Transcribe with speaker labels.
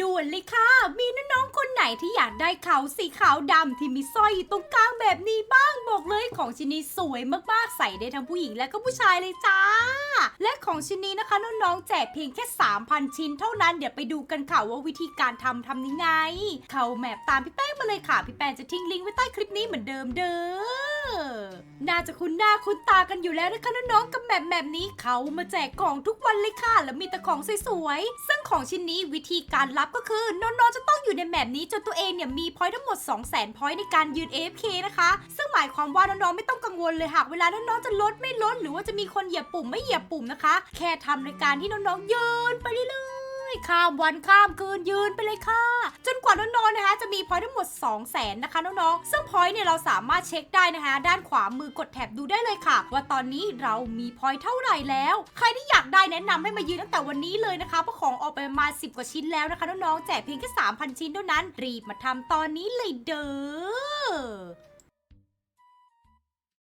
Speaker 1: ด่วนเลยค่ะ มีน้องๆคนไหนที่อยากได้เขาสีขาวดำที่มีสร้อยอยู่ตรงกลางแบบนี้บ้างบอกเลยของชิ้นนี้สวยมากๆใส่ได้ทั้งผู้หญิงและก็ผู้ชายเลยจ้า และของชิ้นนี้นะคะน้องๆแจกเพียงแค่ 3,000 ชิ้นเท่านั้นเดี๋ยวไปดูกันค่ะว่าวิธีการทำทำยังไง เข้าแมปตามพี่แป้งมาเลยค่ะ พี่แป้งจะทิ้งลิงก์ไว้ใต้คลิปนี้เหมือนเดิมเด้อน่าจะคุ้นหน้าคุ้นตากันอยู่แล้วนะคะน้องๆกับแมปแบบนี้เขามาแจกของทุกวันเลยค่ะ แล้วมีแต่ของสวยๆซึ่ง ของชิ้นนี้วิธีการรับก็คือน้องๆจะต้องอยู่ในแมปนี้จนตัวเองเนี่ยมีพอยต์ทั้งหมด2 0 0 0 0 0พอยต์ในการยืน AFK นะคะ ซึ่งหมายความว่าน้องๆไม่ต้องกังวลเลยหากเวลาน้องๆจะลดไม่ลดหรือว่าจะมีคนเหยียบปุ่มไม่เหยียบปุ่มนะคะ แค่ทำในการที่น้องๆยืนไปเรื่อยๆข้ามวันข้ามคืนยืนไปเลยค่ะ จนกว่า จะมีพอยต์ทั้งหมด 2 0 0 0 0 0นะคะน้องๆ ซึ่งพอยต์เนี่ยเราสามารถเช็คได้นะคะ ด้านขวามือกดแถบดูได้เลยค่ะ ว่าตอนนี้เรามีพอยต์เท่าไหร่แล้ว ใครที่อยากได้แนะนำให้มายืนตั้งแต่วันนี้เลยนะคะเพราะของออกไปประมาณ10 กว่าชิ้นแล้วนะคะน้องๆ แจกเพียงแค่3,000 ชิ้นเท่านั้น รีบมาทำตอนนี้เลยเด้อ